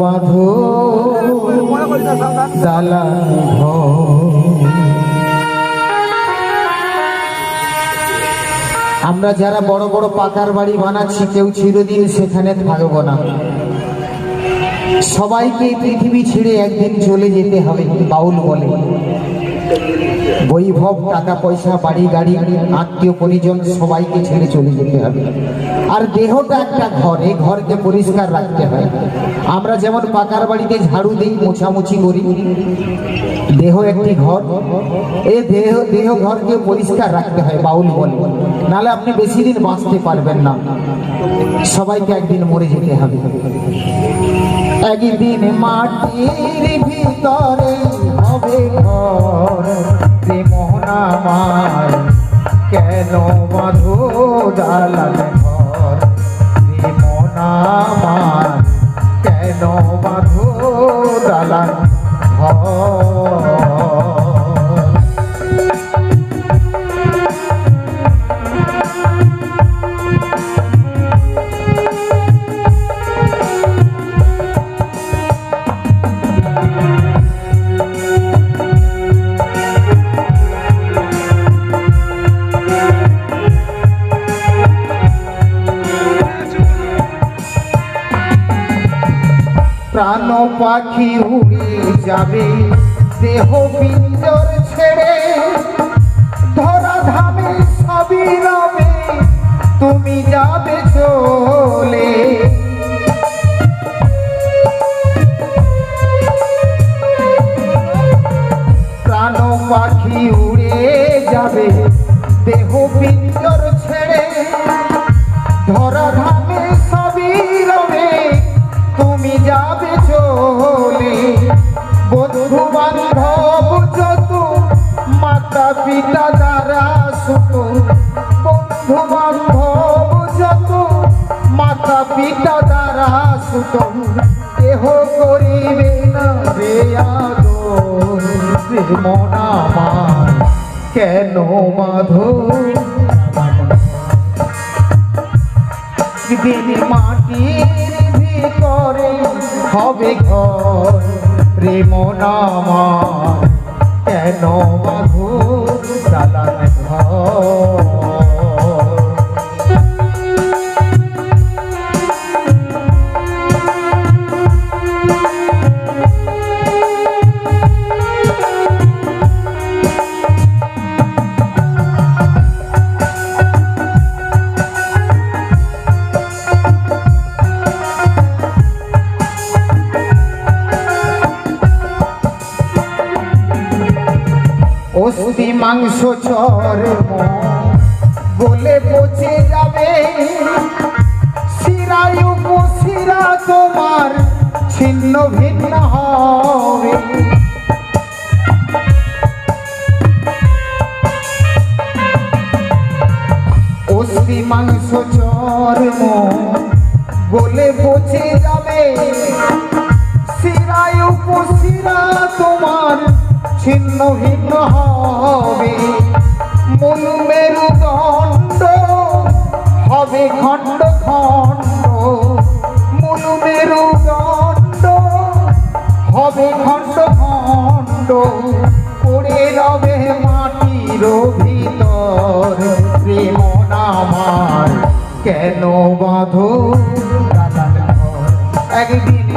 বাঁধো আমরা যারা বড় বড় পাকার বাড়ি বানাচ্ছি, কেউ চিরদিন সেখানে থাকব না। সবাইকে পৃথিবী ছেড়ে একদিন চলে যেতে হবে, বাউল বলে। বৈভব টাকা পয়সা, বাড়ি, গাড়ি, আত্মীয়, পরিজন, সবাইকে ছেড়ে চলে যেতে হবে। আর দেহটা একটা ঘর, এই ঘরকে পরিষ্কার রাখতে হয়। আমরা যেমন পাকার বাড়িতে ঝাড়ু দিই, মোছামুছি করি, দেহ একটি ঘর, এই দেহ দেহ ঘরকে পরিষ্কার রাখতে হয়, বাউল বলে। নালে আপনি বেশি দিন বাঁচতে পারবেন না। সবাইকে একদিন মরে যেতে হবে। একদিন মাটির ভিতরে হবে ঘর। মোহনামার কেন মধু দালান ঘর? মোহনামার কেন মধু দালান প্রাণ পাখি উড়ে যাবে, দেহ পিঞ্জর ছেড়ে। ধরা ধামে সবই রবে, তুমি যাবে চলে। প্রাণ পাখি উড়ে যাবে, দেহ পিঞ্জর ছেড়ে। ধরা বান্ধব যত। মাতা পিতা দ্বারা সুত দেহ করিবে না রে আদর। রে মন আমার, কেন মাধো দিন মাটির ভিতরে হবে ঘর। প্রেম নামা কেন মাধু দালান ঘর। অস্থি মাংস চর্ম বলে পচে যাবে। শিরায় উপশিরা তোমার ছিন্ন ভিন্ন হবে। অস্থি মাংস চর্ম বলে পচে যাবে। ছিন্ন ভিন্ন হবে। মূল মেরুদণ্ড হবে খণ্ড খণ্ড। মূল মেরুদণ্ড হবে খণ্ড খণ্ড। পড়ে রবে মাটির ভিতর। প্রেম নামার কেন বাঁধো? একদিন